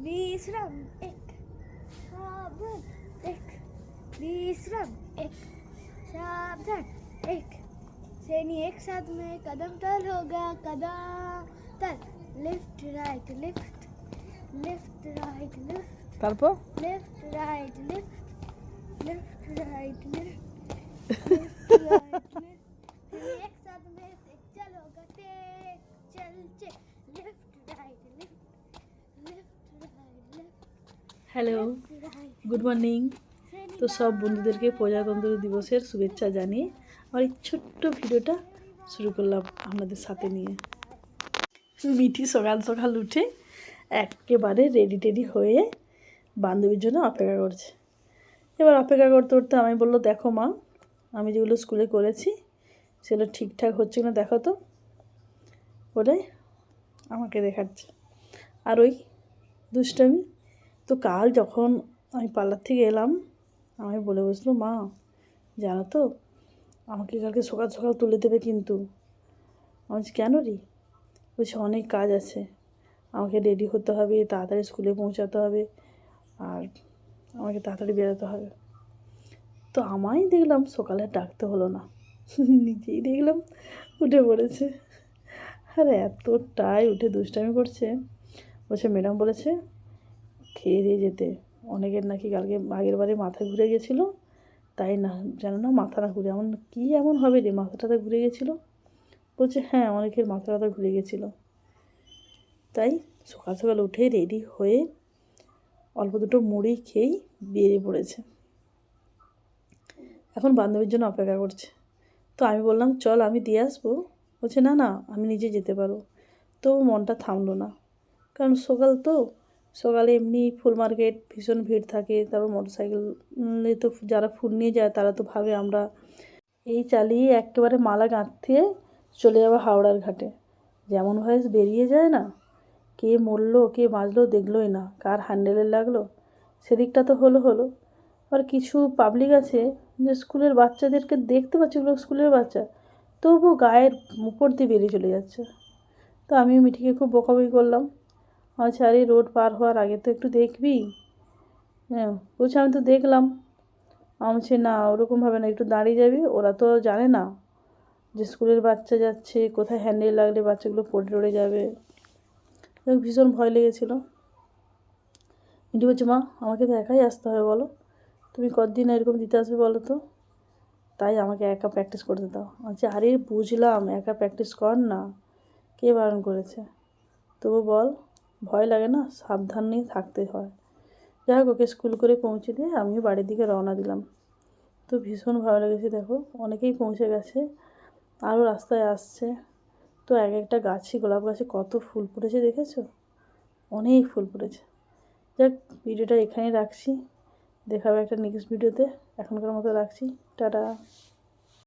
विश्राम एक सावधान एक विश्राम एक सावधान एक सैनी एक साथ में कदम तल होगा कदम तल left right left left right left তারপর left right hello, good morning. তো সব বন্ধুদেরকে প্রজাতন্ত্র দিবসের শুভেচ্ছা জানিয়ে আমার এই ছোট্ট ভিডিওটা শুরু করলাম আপনাদের সাথে নিয়ে। মিঠি সকাল সকাল উঠে একেবারে রেডি টেডি হয়ে বান্ধবীর জন্য অপেক্ষা করছে। এবার অপেক্ষা করতে করতে আমি বলল, দেখো মা, আমি যেগুলো স্কুলে করেছি সেগুলো ঠিকঠাক হচ্ছে কিনা দেখো তো। বলে আমাকে দেখাচ্ছে। আর ওই দুষ্টামি তো কাল যখন আমি পার্লার থেকে এলাম আমি বলে বসল, মা, জানো তো, আমাকে কালকে সকাল সকাল তুলে দেবে কিন্তু। আমি কেন রে? বলছে, অনেক কাজ আছে। আমাকে রেডি হতে হবে, তাড়াতাড়ি স্কুলে পৌঁছাতে হবে আর আমাকে তাড়াতাড়ি বেরোতে হবে। তো আমায় দেখলাম সকালে ডাকতে হলো না। নিজেই দেখলাম, উঠে পড়েছে। আর, এতটাই উঠে দুষ্টামি করছে। বলছে, ম্যাডাম বলেছে খেয়ে দিয়ে যেতে। অনেকের নাকি কালকে আগের বারে মাথা ঘুরে গেছিল, তাই না যেন না মাথা না ঘুরে। এমন কী এমন হবে রে মাথা টাথা ঘুরে গেছিল? বলছে হ্যাঁ অনেকের মাথা টাথা ঘুরে গেছিল। তাই সকাল সকাল উঠে রেডি হয়ে অল্প দুটো মুড়ি খেয়েই বেরিয়ে পড়েছে। এখন বান্ধবীর জন্য অপেক্ষা করছে। তো আমি বললাম, চল, আমি দিয়ে আসব। বলছে, না না, আমি নিজে যেতে পারব। তো মনটা থামলো না। কারণ সকাল তো সকালে এমনি ফুল মার্কেট, ভীষণ ভিড় থাকে, তারপর মোটর সাইকেলে তো যারা ফুল নিয়ে যায়, তারা তো ভাবে আমরা এই চালিয়ে একেবারে মালা গাঁথিয়ে চলে যাব হাওড়ার ঘাটে। যেমন ভয়েস বেরিয়ে যায় না, কে মরলো, কে বাঁচলো দেখলোই না, কার হ্যান্ডেলে লাগল, সেদিকটা তো হলো হলো। আর কিছু পাবলিক আছে যে স্কুলের বাচ্চাদেরকে দেখতে পাচ্ছি ওগুলো স্কুলের বাচ্চা তবু গায়ের উপর দিয়ে বেরিয়ে চলে যাচ্ছে। তো আমি মিঠিকে খুব বকাবকি করলাম। আচ্ছা আরে রোড পার হওয়ার আগে তো একটু দেখবি। হ্যাঁ বলছে আমি তো দেখলাম। আমি বলছি, না ওরকমভাবে না, একটু দাঁড়িয়ে যাবি। ওরা তো জানে না যে স্কুলের বাচ্চা যাচ্ছে, কোথায় হ্যান্ডেল লাগলে বাচ্চাগুলো পড়ে টড়ে যাবে। ভীষণ ভয় লেগেছিলো। মিঠি বলছে, মা, আমাকে তো একাই আসতে হবে, বলো। তুমি কতদিন এরকম দিতে আসবে, বলো তো? তাই আমাকে একা প্র্যাকটিস করতে দাও। আচ্ছা আরে, বুঝলাম, একা প্র্যাকটিস কর না। কে বারণ করেছে? তবু বল। ভয় লাগে না সাবধানেই থাকতে হয়। যাই হোক, ওকে স্কুল করে পৌঁছে দিয়ে আমিও বাড়ির দিকে রওনা দিলাম। তো ভীষণ ভালো লেগেছে, দেখো, অনেকেই পৌঁছে গেছে, আরও রাস্তায় আসছে। তো এক একটা গাছে গোলাপ গাছে কত ফুল ফুটেছে দেখেছ? অনেক ফুল ফুটেছে। যাক, ভিডিওটা এখানেই রাখছি। দেখাবে একটা নেক্সট ভিডিওতে এখনকার মতো রাখছি। টাটা।